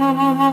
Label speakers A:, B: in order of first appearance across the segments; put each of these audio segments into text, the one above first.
A: no.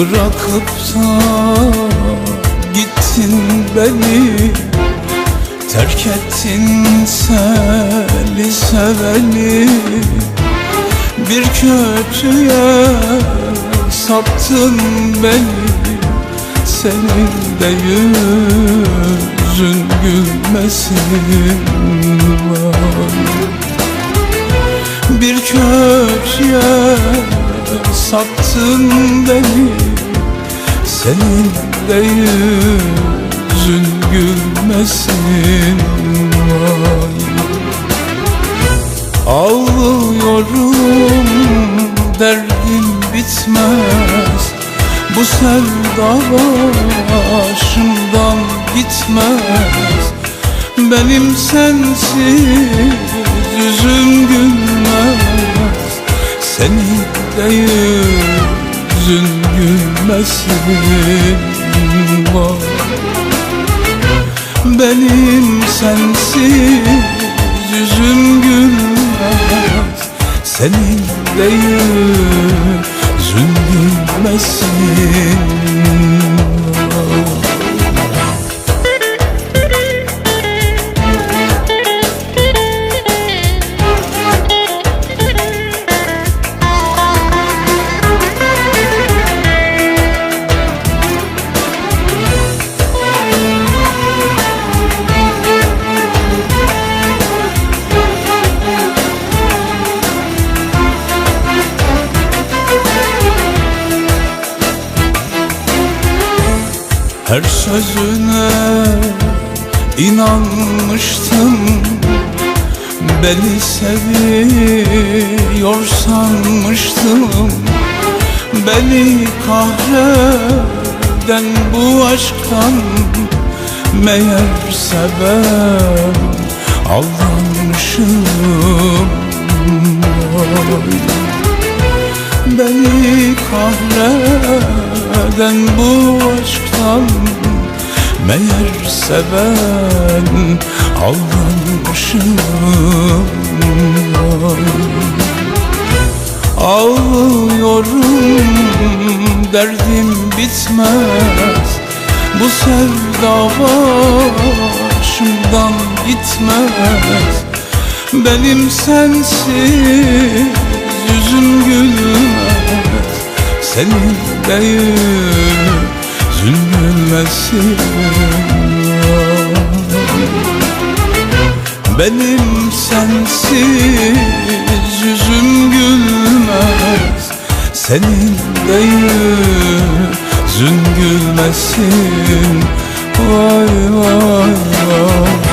A: Bırakıp da gittin beni Terk ettin seni seveni. Bir kötüye saptın beni Senin de yüzün gülmesin. Var bir kötüye sattın beni Senin de yüzün gülmesin vay. Ağlıyorum derdim bitmez. Bu sevda başımdan gitmez. Benim sensiz yüzüm gülmez. Senin de yüzün gülmesin var Benim sensiz yüzüm gülmez. Senin de yüzün gülmesin Her sözüne inanmıştım Beni seviyor sanmıştım Beni kahreden bu aşktan Meğerse ben aldanmışım. Beni kahreden bu aşktan? Meğerse ben aldanmışım. Ağlıyorum derdim bitmez. Bu sevda başımdan gitmez. Benim sensiz yüzüm gülmez senin değil Zulmülmesin Benim sensiz yüzüm gülmez. Senin değil Zün gülmesin. Vay vay vay.